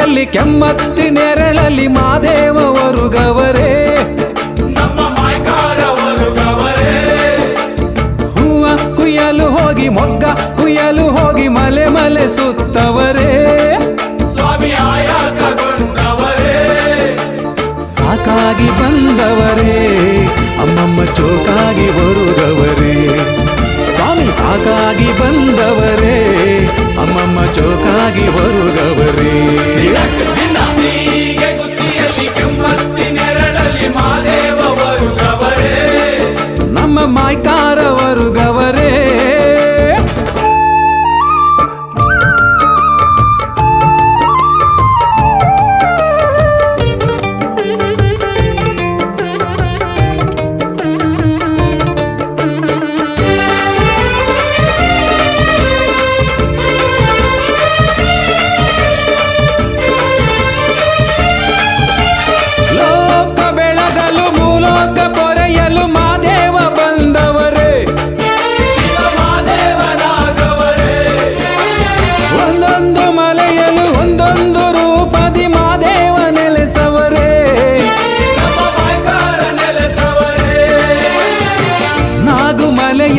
ಗುತ್ತಿಯಲ್ಲಿ ಕೆಮ್ಮತ್ತಿ ನೆರಳಲ್ಲಿ ಮಾದೇವರು ಗವರೇ.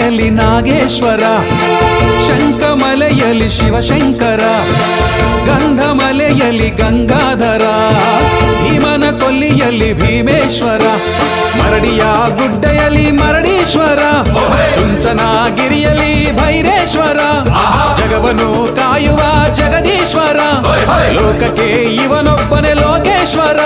ನಾಗುಮಲೆಯಲ್ಲಿ ನಾಗೇಶ್ವರ ಶಂಕಮಲೆಯಲಿ ಶಿವಶಂಕರ, ಗಂಧಮಲೆಯಲ್ಲಿ ಗಂಗಾಧರ ಭೀಮನ ಕೊಲ್ಲಿಯಲ್ಲಿ ಭೀಮೇಶ್ವರ, ಮರಡಿಯ ಗುಡ್ಡೆಯಲ್ಲಿ ಮರಡೀಶ್ವರ, ಚುಂಚನಗಿರಿಯಲ್ಲಿ ಭೈರೇಶ್ವರ ಜಗವನು ಕಾಯುವ ಜಗದೀಶ್ವರ, ಲೋಕಕ್ಕೆ ಇವನೊಬ್ಬನೇ ಲೋಕೇಶ್ವರ.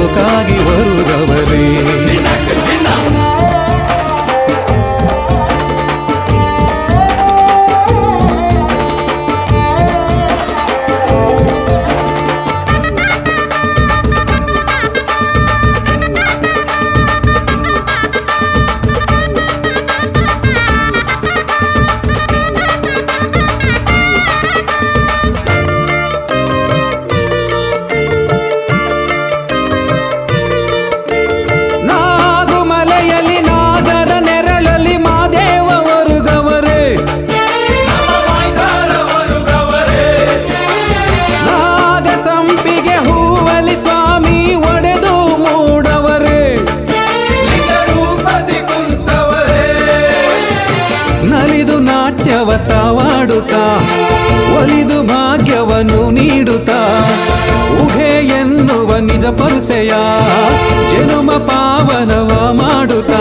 চিরকাল ತಾವಾಡುತ್ತಾ ಒಲಿದು ಭಾಗ್ಯವನ್ನು ನೀಡುತ್ತಾ, ಊಹೆ ಎನ್ನುವ ನಿಜ ಪರುಸೆಯ ಜನುಮ ಪಾವನವ ಮಾಡುತ್ತಾ.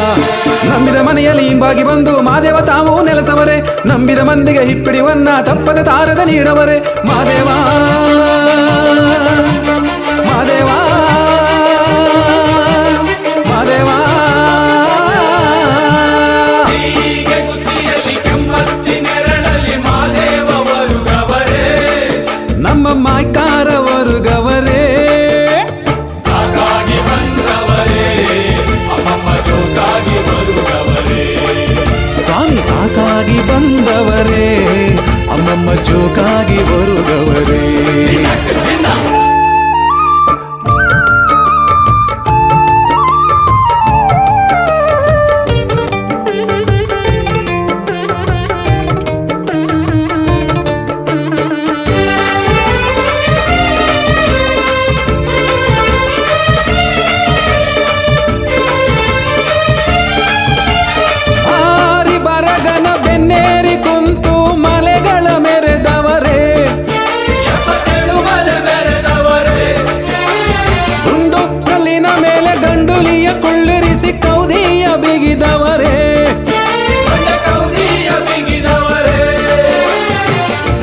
ನಂಬಿದ ಮನೆಯಲ್ಲಿ ಹಿಂಬಾಗಿ ಬಂದು ಮಾದೇವ ತಾವು ನೆಲೆಸವರೆ, ನಂಬಿದ ಮಂದಿಗೆ ಹಿಪ್ಪಿಡಿವನ್ನ ತಪ್ಪದ ತಾರದ ನೀಡವರೆ, ಮಾದೇವ.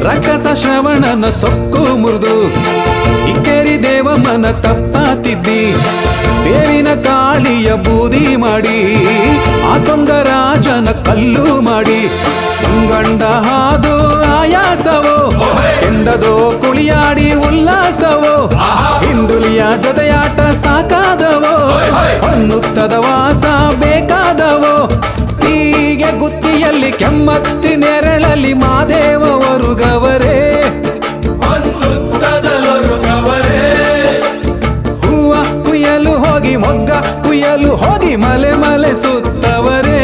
ರಕ್ಕಸ ಶ್ರವಣನ ಸೊಕ್ಕು ಮುರಿದು, ಇಕ್ಕೇರಿ ದೇವಮ್ಮನ ತಪ್ಪಾತಿದ್ದಿ, ಬೇವಿನ ಕಾಳಿಯ ಬೂದಿ ಮಾಡಿ, ಆ ರಾಜನ ಕಲ್ಲು ಮಾಡಿ ಗಂಡ ಹಾದು ಆಯಾಸವೋ ಎಂದದೋ ಕುಳಿಯಾಡಿ ಉಲ್ಲಾಸವೋ, ಹಿಂಡುಲಿಯ ಜೊತೆಯಾಟ ಸಾಕಾದವೋ ಅನ್ನುತ್ತದ ವಾಸ ಬೇಕಾದವೋ, ಸೀಗೆ ಗುತ್ತಿಯಲ್ಲಿ ಕೆಮ್ಮತ್ತಿ ನೆರಳಲ್ಲಿ ಮಾದೆ ಮೊಗ್ಗ ಕುಯ್ಯಲು ಹೋಗಿ ಮಲೆ ಮಲೆ ಸುತ್ತವರೇ